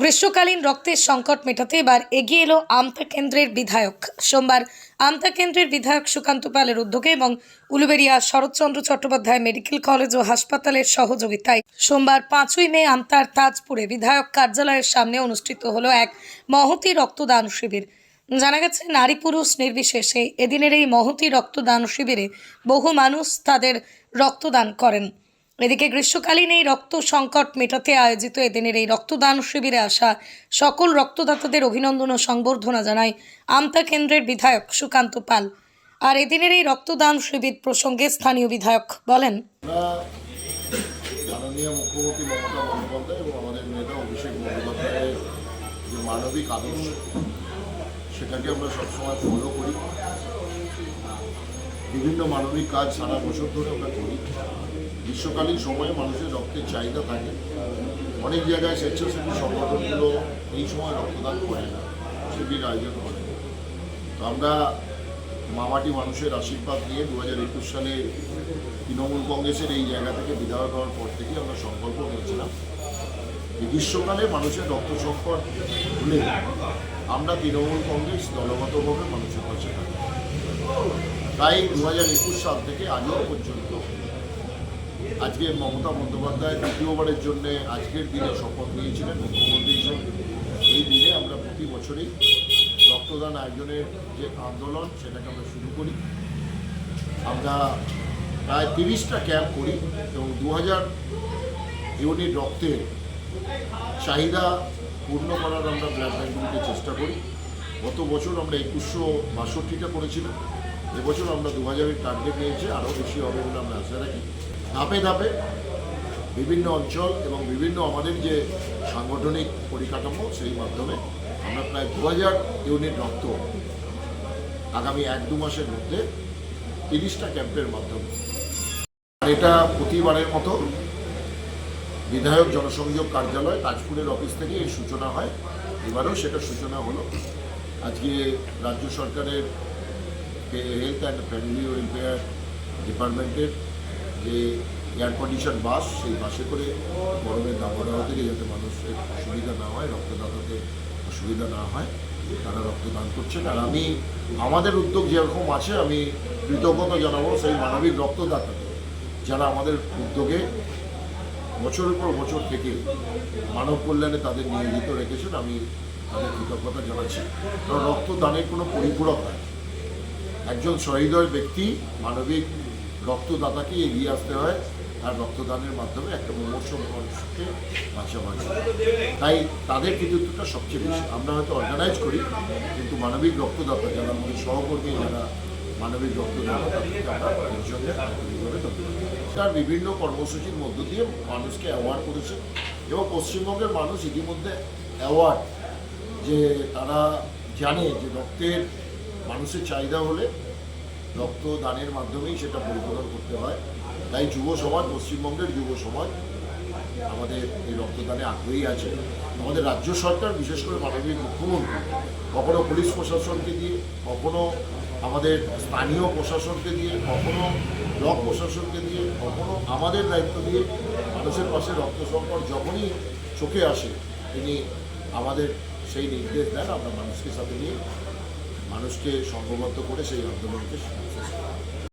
গ্রীষ্মকালীন রক্তের সংকট মেটাতে এবার এগিয়ে এলো আমতা কেন্দ্রের বিধায়ক। সোমবার আমতা কেন্দ্রের বিধায়ক সুকান্ত পালের উদ্যোগে এবং উলুবেড়িয়া শরৎচন্দ্র চট্টোপাধ্যায় মেডিকেল কলেজ ও হাসপাতালের সহযোগিতায় সোমবার পাঁচই মে আমতার তাজপুরে বিধায়ক কার্যালয়ের সামনে অনুষ্ঠিত হলো এক মহতি রক্তদান শিবির। জানা গেছে, নারী পুরুষ নির্বিশেষে এদিনের এই মহতি রক্তদান শিবিরে বহু মানুষ তাদের রক্তদান করেন। এদিকে গ্রীষ্মকালীন এই রক্ত সংকট মেটাতে আয়োজিত এদিনের এই রক্তদান শিবিরে আসা সকল রক্তদাতাদের অভিনন্দন ও সংবর্ধনা জানায় আমতা কেন্দ্রের বিধায়ক সুকান্ত পাল। আর এদিনের এই রক্তদান শিবির প্রসঙ্গে স্থানীয় বিধায়ক বলেন মানবিক আদর্শ, সেটাকে আমরা সবসময় ফলো করি। বিভিন্ন মানবিক কাজ সারা বছর ধরে আমরা করি। গ্রীষ্মকালীন সময়ে মানুষের রক্তের চাহিদা থাকে। অনেক জায়গায় স্বেচ্ছাসেবী সংগঠনগুলো এই সময় রক্তদান করে না, শিবির আয়োজন করে। তো আমরা মামাটি মানুষের আশীর্বাদ নিয়ে দু হাজার একুশ সালে তৃণমূল কংগ্রেসের এই জায়গা থেকে বিধায়ক হওয়ার পর থেকে আমরা সংকল্প নিয়েছিলাম গ্রীষ্মকালে মানুষের রক্ত সংকট হলে আমরা তৃণমূল কংগ্রেস দলগতভাবে মানুষের পাশে থাকি তাই দু হাজার একুশ সাল থেকে আজও পর্যন্ত আজকে মমতা বন্দ্যোপাধ্যায় দ্বিতীয়বারের জন্য আজকের দিনে শপথ নিয়েছিলেন মুখ্যমন্ত্রী হিসেবে। এই দিনে আমরা প্রতি বছরই রক্তদান আয়োজনের যে আন্দোলন, সেটাকে আমরা শুরু করি। আমরা প্রায় তিরিশটা ক্যাম্প করি এবং দু হাজার ইউনিট রক্তের চাহিদা পূর্ণ করার আমরা ব্লাড ব্যাঙ্কগুলিকে চেষ্টা করি। গত বছর আমরা একুশশো বাষট্টিটা করেছিলাম। এবছর আমরা দু হাজারের টার্গেট নিয়েছি, আরও বেশি হবে বলে আমরা আশা রাখি। ধাপে ধাপে বিভিন্ন অঞ্চল এবং বিভিন্ন আমাদের যে সাংগঠনিক পরিকাঠামো, সেই মাধ্যমে আমরা প্রায় দু হাজার ইউনিট রক্ত আগামী এক দু মাসের মধ্যে তিরিশটা ক্যাম্পের মাধ্যমে। এটা প্রতিবারের মতো বিধায়ক জনসংযোগ কার্যালয় তাজপুরের অফিস থেকে এর সূচনা হয়। এবারেও সেটা সূচনা হলো। আজকে রাজ্য সরকারের হেলথ অ্যান্ড ফ্যামিলি ওয়েলফেয়ার ডিপার্টমেন্টের যে এয়ার কন্ডিশন বাস সেই বাসে করে গরমের দাবদাহ থেকে যাতে মানুষের অসুবিধা না হয়, রক্তদাতাদের অসুবিধা না হয়, তারা রক্তদান করছেন। আর আমি, আমাদের উদ্যোগ যেরকম আছে, আমি কৃতজ্ঞতা জানাব সেই মানবিক রক্তদাতাদের, যারা আমাদের উদ্যোগে বছরের পর বছর থেকে মানব কল্যাণে তাদের নিয়োজিত রেখেছেন, আমি তাদের কৃতজ্ঞতা জানাচ্ছি। কারণ রক্তদানের কোনো পরিপূরক হয় একজন সহৃদয় ব্যক্তি মানবিক রক্তদাতাকে এগিয়ে আসতে হয়। আর রক্তদানের মাধ্যমে একটা মুমূর্ষ মানুষকে যায় তাই তাদের কৃতিত্বটা সবচেয়ে বেশি। আমরা হয়তো অর্গানাইজ করি, কিন্তু মানবিক রক্তদাতা যারা আমাদের সহকর্মী, যারা মানবিক রক্তদাতা এর জন্য তার বিভিন্ন কর্মসূচির মধ্য দিয়ে মানুষকে অ্যাওয়ার্ড করেছে এবং পশ্চিমবঙ্গের মানুষ ইতিমধ্যে অ্যাওয়ার্ড যে তারা জানে যে রক্তের মানুষের চাহিদা হলে রক্তদানের মাধ্যমেই সেটা পরিপূরণ করতে হয়। তাই যুব সমাজ, পশ্চিমবঙ্গের যুব সমাজ আমাদের এই রক্তদানে আগ্রহী আছে। আমাদের রাজ্য সরকার, বিশেষ করে মাননীয় মুখ্যমন্ত্রী, কখনো পুলিশ প্রশাসনকে দিয়ে, কখনো আমাদের স্থানীয় প্রশাসনকে দিয়ে, কখনো ব্লক প্রশাসনকে দিয়ে, কখনো আমাদের দায়িত্ব দিয়ে মানুষের পাশে রক্ত সংকট যখনই চোখে আসে, তিনি আমাদের সেই নির্দেশ দেন, আমরা মানুষকে সাথে নিয়ে মানুষকে সংঘবদ্ধ করে সেই আন্দোলনকে